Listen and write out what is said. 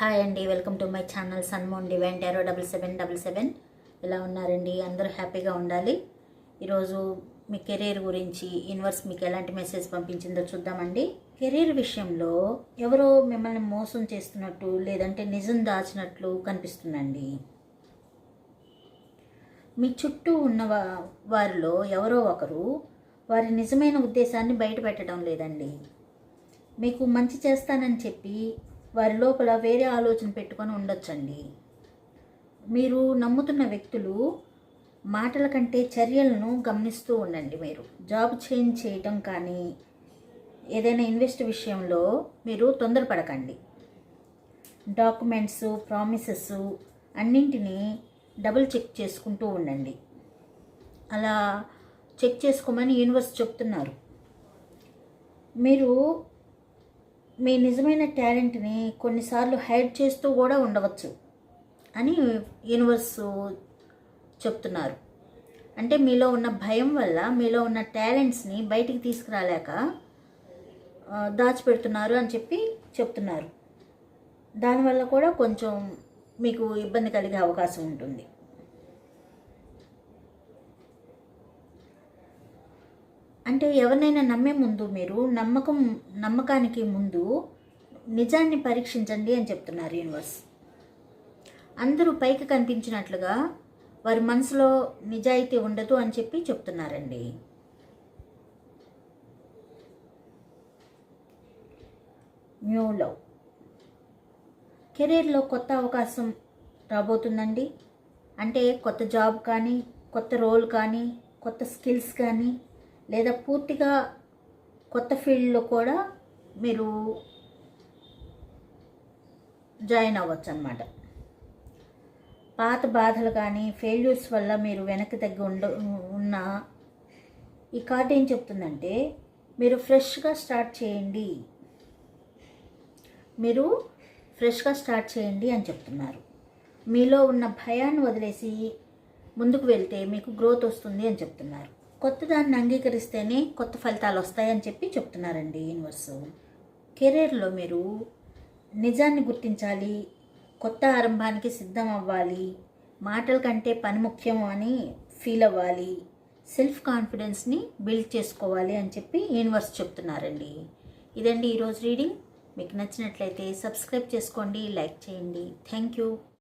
Hi అండి welcome to my channel sunmoon divine tarot double seven double seven. ఎలా ఉన్నారండి? అందరూ హ్యాపీగా ఉండాలి. ఈరోజు మీ కెరీర్ గురించి యూనివర్స్ మీకు ఎలాంటి మెసేజ్ పంపించిందో చూద్దామండి. కెరీర్ విషయంలో ఎవరో మిమ్మల్ని మోసం చేస్తున్నట్టు లేదంటే నిజం దాచినట్లు కనిపిస్తుందండి. మీ చుట్టూ ఉన్న వారిలో ఎవరో ఒకరు వారి నిజమైన ఉద్దేశాన్ని బయట పెట్టడం లేదండి. మీకు మంచి చేస్తానని చెప్పి వారి లోపల వేరే ఆలోచన పెట్టుకొని ఉండొచ్చండి. మీరు నమ్ముతున్న వ్యక్తులు మాటల కంటే చర్యలను గమనిస్తూ ఉండండి మీరు. జాబ్ చేంజ్ చేయటం కానీ ఏదైనా ఇన్వెస్ట్ విషయంలో మీరు తొందరపడకండి. డాక్యుమెంట్స్ ప్రామిసెస్ అన్నింటినీ డబుల్ చెక్ చేసుకుంటూ ఉండండి. అలా చెక్ చేసుకోమని యూనివర్స్ చెప్తున్నారు. మీరు మీ నిజమైన టాలెంట్ని కొన్నిసార్లు హైడ్ చేస్తూ కూడా ఉండవచ్చు అని యూనివర్స్ చెప్తున్నారు. అంటే మీలో ఉన్న భయం వల్ల మీలో ఉన్న టాలెంట్స్ని బయటికి తీసుకురాలేక దాచిపెడుతున్నారు అని చెప్పి చెప్తున్నారు. దానివల్ల కూడా కొంచెం మీకు ఇబ్బంది కలిగే అవకాశం ఉంటుంది. అంటే ఎవరినైనా నమ్మే ముందు మీరు నమ్మకం నమ్మకానికి ముందు నిజాన్ని పరీక్షించండి అని చెప్తున్నారు యూనివర్స్. అందరూ పైకి కనిపించినట్లుగా వారి మనసులో నిజాయితీ ఉండదు అని చెప్పి చెప్తున్నారండి. New love. కెరీర్లో కొత్త అవకాశం రాబోతుందండి. అంటే కొత్త జాబ్ కానీ కొత్త రోల్ కానీ కొత్త స్కిల్స్ కానీ లేదా పూర్తిగా కొత్త ఫీల్డ్లో కూడా మీరు జాయిన్ అవ్వచ్చు అనమాట పాత బాధలు కానీ ఫెయిల్యూర్స్ వల్ల మీరు వెనక్కి తగ్గి ఉండ ఉన్న ఈ కార్డు ఏం చెప్తుందంటే మీరు ఫ్రెష్గా స్టార్ట్ చేయండి. మీరు ఫ్రెష్గా స్టార్ట్ చేయండి అని చెప్తున్నారు. మీలో ఉన్న భయాన్ని వదిలేసి ముందుకు వెళ్తే మీకు గ్రోత్ వస్తుంది అని చెప్తున్నారు. కొత్తదాన్ని అంగీకరిస్తేనే కొత్త ఫలితాలు వస్తాయని చెప్పి చెప్తున్నారండి యూనివర్స్. కెరీర్లో మీరు నిజాన్ని గుర్తించాలి కొత్త ఆరంభానికి సిద్ధం అవ్వాలి మాటల కంటే పని ముఖ్యం అని ఫీల్ అవ్వాలి సెల్ఫ్ కాన్ఫిడెన్స్ని బిల్డ్ చేసుకోవాలి అని చెప్పి యూనివర్స్ చెప్తున్నారండి. ఇదండి ఈరోజు రీడింగ్. మీకు నచ్చినట్లయితే సబ్స్క్రైబ్ చేసుకోండి లైక్ చేయండి. Thank you.